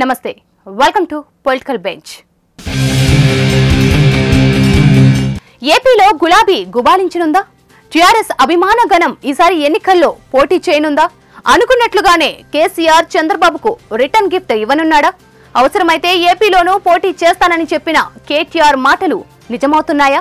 నమస్తే welcome to political bench ఏపీలో గులాబీ గుబాలించనుందా? టీఆర్ఎస్ అభిమాన గణం ఈసారి ఎన్నికల్లో పోటీ చేయనుందా? అనుకున్నట్లుగానే కేసీఆర్ చంద్రబాబుకు రిటర్న్ గిఫ్ట్ ఇవ్వనున్నాడా? అవసరమైతే ఏపీలోనూ పోటీ చేస్తానని చెప్పిన కేటీఆర్ మాటలు నిజమవుతున్నాయా?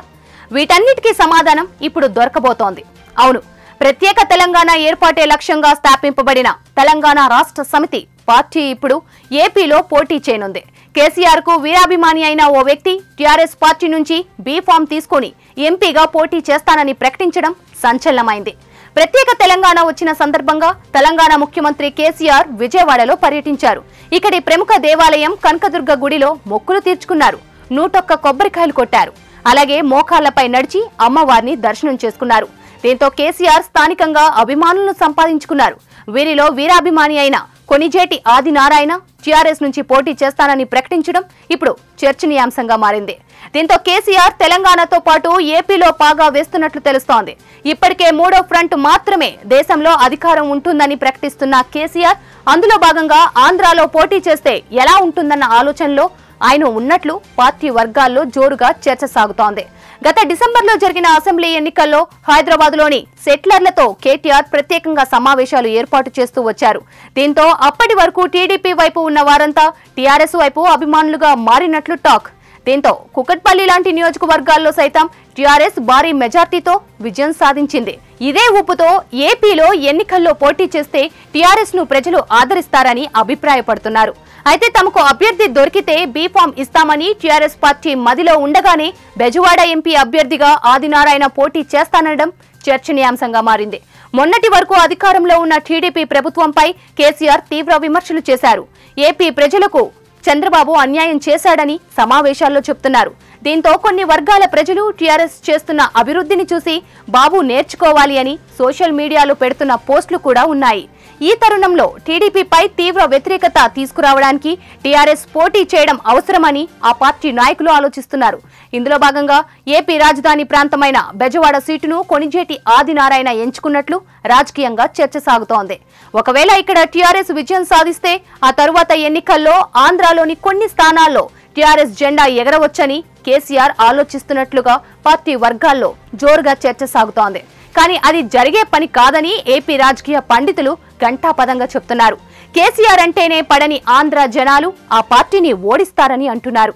వీటన్నిటికీ సమాధానం ఇప్పుడు దొరకబోతోంది. అవును ప్రత్యేక తెలంగాణ ఏర్పాటే లక్ష్యంగా స్థాపింపబడిన తెలంగాణ రాష్ట్ర సమితి పార్టీ ఇప్పుడు ఏపీలో పోటీ చేయనుంది. కేసీఆర్కు వీరాభిమాని అయిన ఓ వ్యక్తి టీఆర్ఎస్ పార్టీ నుంచి బీఫామ్ తీసుకుని తీసుకొని ఎంపీగా పోటీ చేస్తానని ప్రకటించడం సంచలనమైంది. ప్రత్యేక తెలంగాణ వచ్చిన సందర్భంగా తెలంగాణ ముఖ్యమంత్రి కేసీఆర్ విజయవాడలో పర్యటించారు. ఇక్కడి ప్రముఖ దేవాలయం కనకదుర్గ గుడిలో మొక్కులు తీర్చుకున్నారు. నూటొక్క కొబ్బరికాయలు కొట్టారు. అలాగే మోకాళ్ళపై నడిచి అమ్మవారిని దర్శనం చేసుకున్నారు. దీంతో కేసీఆర్ స్థానికంగా అభిమానులను సంపాదించుకున్నారు. వీరిలో వీరాభిమాని అయిన కొనిజేటి ఆదినారాయణ టీఆర్ఎస్ నుంచి పోటీ చేస్తానని ప్రకటించడం ఇప్పుడు చర్చనీయాంశంగా మారింది. దీంతో కేసీఆర్ తెలంగాణతో పాటు ఏపీలో పాగా వేస్తున్నట్లు తెలుస్తోంది. ఇప్పటికే మూడో ఫ్రంట్ మాత్రమే దేశంలో అధికారం ఉంటుందని ప్రకటిస్తున్న కేసీఆర్ అందులో భాగంగా ఆంధ్రాలో పోటీ చేస్తే ఎలా ఉంటుందన్న ఆలోచనలో ఆయన ఉన్నట్లు పార్టీ వర్గాల్లో జోరుగా చర్చ సాగుతోంది. గత డిసెంబర్లో జరిగిన అసెంబ్లీ ఎన్నికల్లో హైదరాబాద్లోని సెట్లర్లతో కేటీఆర్ ప్రత్యేకంగా సమావేశాలు ఏర్పాటు చేస్తూ వచ్చారు. దీంతో అప్పటి వరకు టీడీపీ వైపు ఉన్న వారంతా టీఆర్ఎస్ వైపు అభిమానులుగా మారినట్లు టాక్. దీంతో కుకట్పల్లి లాంటి నియోజకవర్గాల్లో సైతం టీఆర్ఎస్ భారీ మెజార్టీతో విజయం సాధించింది. ఇదే ఊపుతో ఏపీలో ఎన్నికల్లో పోటీ చేస్తే టీఆర్ఎస్ను ప్రజలు ఆదరిస్తారని అభిప్రాయపడుతున్నారు. అయితే తమకు అభ్యర్థి దొరికితే బీఫామ్ ఇస్తామని టీఆర్ఎస్ పార్టీ మదిలో ఉండగానే బెజవాడ ఎంపీ అభ్యర్థిగా ఆదినారాయణ పోటీ చేస్తానడం చర్చనీయాంశంగా మారింది. మొన్నటి వరకు అధికారంలో ఉన్న టీడీపీ ప్రభుత్వంపై కేసీఆర్ తీవ్ర విమర్శలు చేశారు. ఏపీ ప్రజలకు చంద్రబాబు అన్యాయం చేశాడని సమావేశాల్లో చెప్తున్నారు. దీంతో కొన్ని వర్గాల ప్రజలు టీఆర్ఎస్ చేస్తున్న అభివృద్ధిని చూసి బాబు నేర్చుకోవాలి అని సోషల్ మీడియాలో పెడుతున్న పోస్టులు కూడా ఉన్నాయి. ఈ తరుణంలో టీడీపీపై తీవ్ర వ్యతిరేకత తీసుకురావడానికి టీఆర్ఎస్ పోటీ చేయడం అవసరమని ఆ పార్టీ నాయకులు ఆలోచిస్తున్నారు. ఇందులో భాగంగా ఏపీ రాజధాని ప్రాంతమైన బెజవాడ సీటును కొనిజేటి ఆదినారాయణ ఎంచుకున్నట్లు రాజకీయంగా చర్చ సాగుతోంది. ఒకవేళ ఇక్కడ టీఆర్ఎస్ విజయం సాధిస్తే ఆ తరువాత ఎన్నికల్లో ఆంధ్రాలోని కొన్ని స్థానాల్లో టీఆర్ఎస్ జెండా ఎగరవచ్చని కేసీఆర్ ఆలోచిస్తున్నట్లుగా పార్టీ వర్గాల్లో జోరుగా చర్చ సాగుతోంది. కానీ అది జరిగే పని కాదని ఏపీ రాజకీయ పండితులు ఘంటాపదంగా చెప్తున్నారు. కేసీఆర్ అంటేనే పడని ఆంధ్ర జనాలు ఆ పార్టీని ఓడిస్తారని అంటున్నారు.